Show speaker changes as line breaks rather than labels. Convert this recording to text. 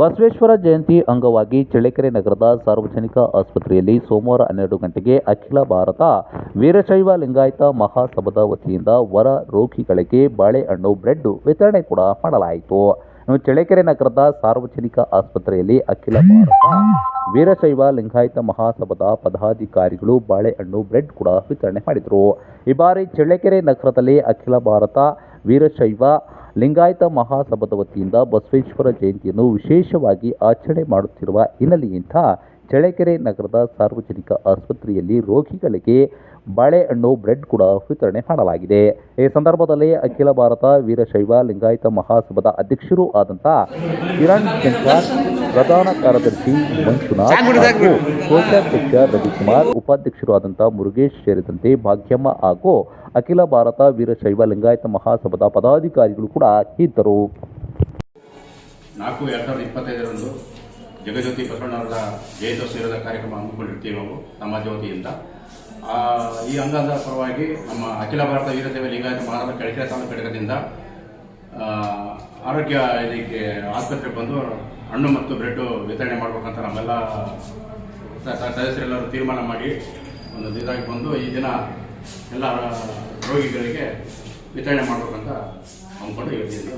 ಬಸವೇಶ್ವರ ಜಯಂತಿ ಅಂಗವಾಗಿ ಚಳ್ಳಕೆರೆ ನಗರದ ಸಾರ್ವಜನಿಕ ಆಸ್ಪತ್ರೆಯಲ್ಲಿ ಸೋಮವಾರ ಹನ್ನೆರಡು ಗಂಟೆಗೆ ಅಖಿಲ ಭಾರತ ವೀರಶೈವ ಲಿಂಗಾಯತ ಮಹಾಸಭದ ವತಿಯಿಂದ ವರ ರೋಗಿಗಳಿಗೆ ಬಾಳೆಹಣ್ಣು, ಬ್ರೆಡ್ ವಿತರಣೆ ಕೂಡ ಮಾಡಲಾಯಿತು. ಚಳ್ಳಕೆರೆ ನಗರದ ಸಾರ್ವಜನಿಕ ಆಸ್ಪತ್ರೆಯಲ್ಲಿ ಅಖಿಲ ಭಾರತ ವೀರಶೈವ ಲಿಂಗಾಯತ ಮಹಾಸಭದ ಪದಾಧಿಕಾರಿಗಳು ಬಾಳೆಹಣ್ಣು, ಬ್ರೆಡ್ ಕೂಡ ವಿತರಣೆ ಮಾಡಿದರು. ಈ ಬಾರಿ ಚಳ್ಳಕೆರೆ ನಗರದಲ್ಲಿ ಅಖಿಲ ಭಾರತ ವೀರಶೈವ ಲಿಂಗಾಯತ ಮಹಾಸಭದ ವತಿಯಿಂದ ಬಸವೇಶ್ವರ ಜಯಂತಿಯನ್ನು ವಿಶೇಷವಾಗಿ ಆಚರಣೆ ಮಾಡುತ್ತಿರುವ ಹಿನ್ನೆಲೆಯಿಂದ ಚಳ್ಳಕೆರೆ ನಗರದ ಸಾರ್ವಜನಿಕ ಆಸ್ಪತ್ರೆಯಲ್ಲಿ ರೋಗಿಗಳಿಗೆ ಬಾಳೆಹಣ್ಣು ಬ್ರೆಡ್ ಕೂಡ ವಿತರಣೆ ಮಾಡಲಾಗಿದೆ. ಈ ಸಂದರ್ಭದಲ್ಲಿ ಅಖಿಲ ಭಾರತ ವೀರಶೈವ ಲಿಂಗಾಯತ ಮಹಾಸಭಾದ ಅಧ್ಯಕ್ಷರೂ ಆದಂತಹ ಕಿರಣ್ ಶಂಕರ್ ಪ್ರಧಾನ ಕಾರ್ಯದರ್ಶಿ ಮಂಜುನಾಥ್ ಹಾಗೂ ಕೋಶಾಧ್ಯಕ್ಷ ರವಿಕುಮಾರ್ ಉಪಾಧ್ಯಕ್ಷರು ಆದಂತಹ ಮುರುಗೇಶ್ ಸೇರಿದಂತೆ ಭಾಗ್ಯಮ್ಮ ಹಾಗೂ ಅಖಿಲ ಭಾರತ ವೀರಶೈವ ಲಿಂಗಾಯತ ಮಹಾಸಭಾದ ಪದಾಧಿಕಾರಿಗಳು ಕೂಡ ಇದ್ದರು.
ನಾಲ್ಕು ಎರಡು ಸಾವಿರದ ಇಪ್ಪತ್ತೈದರಂದು ಜಗಜ್ಯೋತಿ ಬಸವಣ್ಣವರ ಜಯಂತ್ಯೋತ್ಸವದ ಕಾರ್ಯಕ್ರಮ ಹಮ್ಮಿಕೊಂಡಿರ್ತೀವಿ ನಾವು ನಮ್ಮ ಜ್ಯೋತಿಯಿಂದ. ಈ ಅಂಗದ ಪರವಾಗಿ ನಮ್ಮ ಅಖಿಲ ಭಾರತ ವೀರಶೈವ ಲಿಂಗಾಯತ ಮಹಾರಾಜ ಚಳಿಕೆರೆ ತಾಲೂಕು ಘಟಕದಿಂದ ಆರೋಗ್ಯ ಇದಕ್ಕೆ ಆಸ್ಪತ್ರೆಗೆ ಬಂದು ಹಣ್ಣು ಮತ್ತು ಬ್ರೆಡ್ಡು ವಿತರಣೆ ಮಾಡಬೇಕಂತ ನಮ್ಮೆಲ್ಲ ಸದಸ್ಯರೆಲ್ಲರೂ ತೀರ್ಮಾನ ಮಾಡಿ ಒಂದು ಇದಾಗಿ ಬಂದು ಈ ದಿನ ಎಲ್ಲ ರೋಗಿಗಳಿಗೆ ವಿತರಣೆ ಮಾಡಬೇಕಂತ ಅಂದ್ಕೊಂಡು ಇವತ್ತಿನ